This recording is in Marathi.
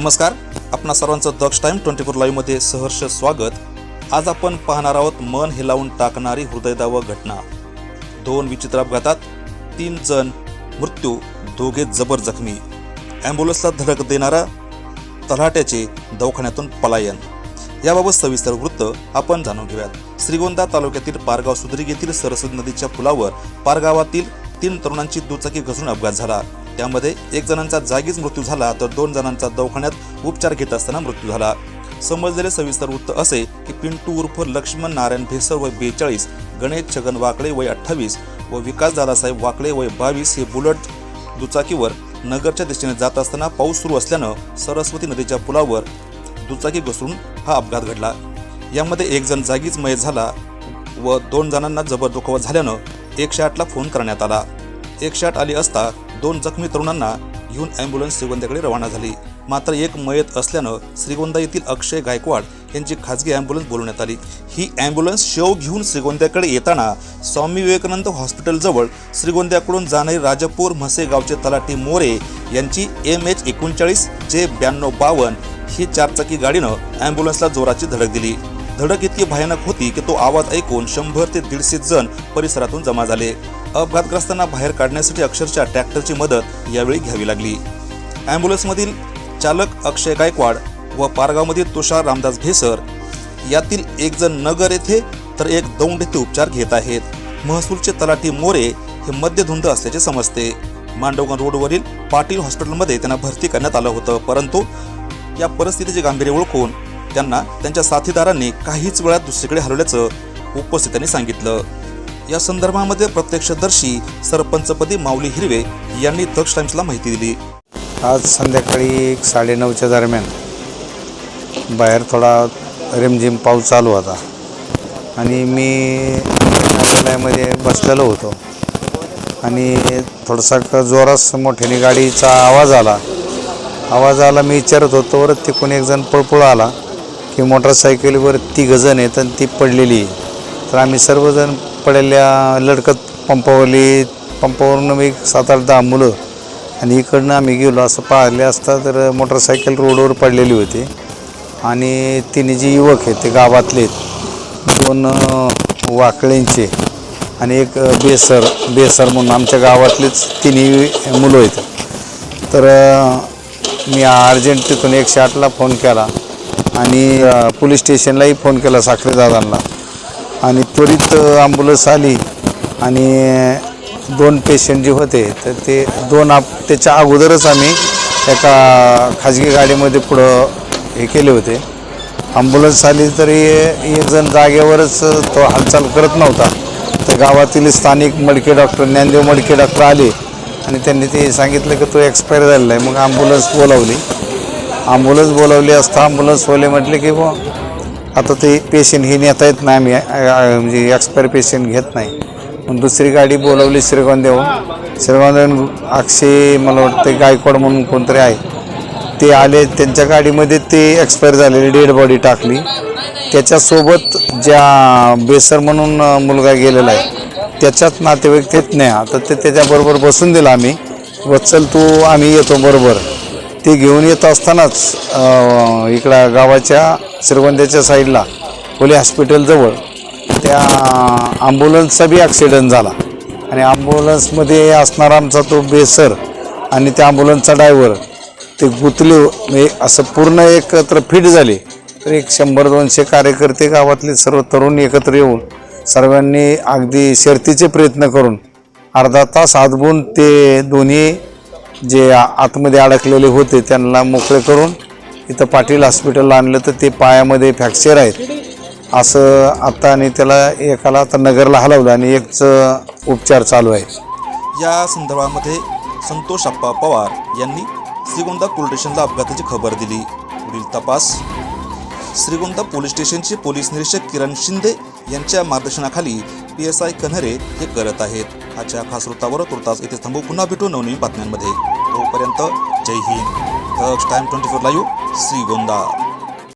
नमस्कार. आपणा सर्वांचं दक्ष टाईम ट्वेंटी फोर लाईव्हमध्ये सहर्ष स्वागत. आज आपण पाहणार आहोत मन हिलावून टाकणारी हृदयदाव घटना. दोन विचित्र अपघातात तीन जण मृत्यू दोघे जबर जखमी. ॲम्ब्युलन्सला धडक देणारा तलाट्याचे दवाखान्यातून पलायन. याबाबत सविस्तर वृत्त आपण जाणून घेऊयात. श्रीगोंदा तालुक्यातील पारगाव सुधरी येथील सरस्वती नदीच्या पुलावर पारगावातील तीन तरुणांची दुचाकी घसरून अपघात झाला. त्यामध्ये एक जणांचा जागीच मृत्यू झाला तर दोन जणांचा दवाखान्यात उपचार घेत असताना मृत्यू झाला. समजलेले सविस्तर वृत्त असे की पिंटू उर्फ लक्ष्मण नारायण भेसर वय बेचाळीस गणेश छगन वाकळे वय अठ्ठावीस व विकास दादासाहेब वाकळे वय बावीस हे बुलट दुचाकीवर नगरच्या दिशेने जात असताना पाऊस सुरू असल्यानं सरस्वती नदीच्या पुलावर दुचाकी घसरून हा अपघात घडला. यामध्ये एक जण जागीच मयत झाला व दोन जणांना जबर दुखावत झाल्यानं एकशे आठला फोन करण्यात आला. एकशे आली असता दोन जखमी तरुणांना घेऊन ॲम्ब्युलन्स श्रीगोंद्याकडे रवाना झाली. मात्र एक मयत असल्यानं श्रीगोंदा येथील अक्षय गायकवाड यांची खाजगी ॲम्ब्युलन्स बोलवण्यात आली. ही ॲम्ब्युलन्स शव घेऊन श्रीगोंद्याकडे येताना स्वामी विवेकानंद हॉस्पिटलजवळ श्रीगोंद्याकडून जाणारी राजापूर म्हसे गावचे तलाठी मोरे यांची एम एच एकोणचाळीस जे ब्याण्णव बावन्न ही चारचाकी गाडीनं ॲम्ब्युलन्सला जोराची धडक दिली. धडक इतकी भयानक होती की तो आवाज ऐकून शंभर ते दीडशे जण परिसरातून जमा झाले. अपघातग्रस्तांना बाहेर काढण्यासाठी अक्षरशः ट्रॅक्टरची मदत यावेळी घ्यावी लागली. ॲम्ब्युलन्समधील चालक अक्षय गायकवाड व पारगावमधील तुषार रामदास भेसर यातील एक जण नगर येथे तर एक दौंड येथे उपचार घेत आहेत. महसूलचे तलाठी मोरे हे मध्यधुंद असल्याचे समजते. मांडवगण रोडवरील पाटील हॉस्पिटलमध्ये त्यांना भरती करण्यात आलं होतं परंतु या परिस्थितीचे गांभीर्य ओळखून त्यांना त्यांच्या साथीदारांनी काहीच वेळात दुसरीकडे हलवल्याचं उपस्थितांनी सांगितलं. या संदर्भामध्ये प्रत्यक्षदर्शी सरपंचपदी माऊली हिरवे यांनी तक्ष टाइम्सला माहिती दिली. आज संध्याकाळी एक साडेनऊच्या दरम्यान बाहेर थोडा रिमझिम पाऊस चालू होता. आणि मी कार्यालयामध्ये बसलेलो होतो. आणि थोडासा जोरास जोरात मोठ्याने गाडीचा आवाज आला. आवाज आला मी विचारत होतो वर कोणी एक जण पळपळ आला? की मोटरसायकलीवर ती गजन आहे आणि ती पडलेली आहे. तर आम्ही सर्वजण पडलेल्या लडकत पंपावरली पंपावरून एक सात आठ दहा मुलं आणि इकडनं आम्ही गेलो असं पाहिले असता तर मोटरसायकल रोडवर पडलेली होती. आणि तिन्ही जे युवक आहेत ते गावातले दोन वाकळेंचे आणि एक बेसर बेसर म्हणून आमच्या गावातलेच तिन्ही मुलं आहेत. तर मी अर्जंट तिथून एकशे आठला फोन केला आणि पोलीस स्टेशनलाही फोन केला साखरे दादांना. त्वरित ॲम्ब्युलन्स आली आणि दोन पेशंट जे होते तर ते दोन आप त्याच्या अगोदरच आम्ही एका खाजगी गाडीमध्ये पुढं हे केले होते. ॲम्ब्युलन्स आली तरी एक जण जागेवरच तो हालचाल करत नव्हता. तर गावातील स्थानिक मडके डॉक्टर ज्ञानदेव मडके डॉक्टर आले आणि त्यांनी ते सांगितलं की तो एक्सपायर झालेला आहे. मग ॲम्ब्युलन्स बोलावली. ॲम्ब्युलन्स बोलावली असता ॲम्ब्युलन्सवाले म्हटले की बुवा आता ते पेशंट हे नेता येत नाही आम्ही अ- म्हणजे एक्सपायर पेशंट घेत नाही. पण दुसरी गाडी बोलावली श्रीगोंदेव श्रीगोंदेव अक्षय मला वाटतं गायकवाड म्हणून कोणतरी आहे. ते आले त्यांच्या गाडीमध्ये ते एक्सपायर झालेली डेड बॉडी टाकली. त्याच्यासोबत ज्या बेसर म्हणून अ, मुलगा गेलेला आहे त्याच्यात नातेवाईक तेच नाही. आता ते त्याच्याबरोबर बसून दिलं आम्ही. वत्सल तू आम्ही येतो बरोबर. ते घेऊन येत असतानाच इकडा इकडं गावाच्या श्रीगोंद्याच्या साईडला पोली हॉस्पिटलजवळ त्या ॲम्ब्युलन्सचा बी ॲक्सिडंट झाला. आणि ॲम्ब्युलन्समध्ये असणारा आमचा तो बेसर आणि त्या ॲम्ब्युलन्सचा ड्रायव्हर ते गुतले म्हणजे असं पूर्ण एकत्र फिट झाले. तर एक शंभर दोनशे कार्यकर्ते गावातले सर्व तरुण एकत्र येऊन सर्वांनी अगदी शर्तीचे प्रयत्न करून अर्धा तास आदबून ते दोन्ही जे आतमध्ये अडकलेले होते त्यांना मोकळे करून इथं पाटील हॉस्पिटलला आणलं तर ते पायामध्ये फ्रॅक्चर आहेत. असं आता आणि त्याला एकाला आता नगरला हलवलं आणि एकचं उपचार चालू आहे. या संदर्भामध्ये संतोष अप्पा पवार यांनी श्रीगोंदा पोलीस स्टेशनला अपघाताची खबर दिली. पुढील तपास. श्रीगोंदा पोलीस स्टेशनचे पोलीस निरीक्षक किरण शिंदे यांच्या मार्गदर्शनाखाली पी एस आय कन्हरे हे करत आहेत. आजच्या खास वृत्तावर तुर्तास इथे थांबू. पुन्हा भेटू नवनवीन बातम्यांमध्ये. तोपर्यंत जय Hind. Time twenty four live Shrigonda.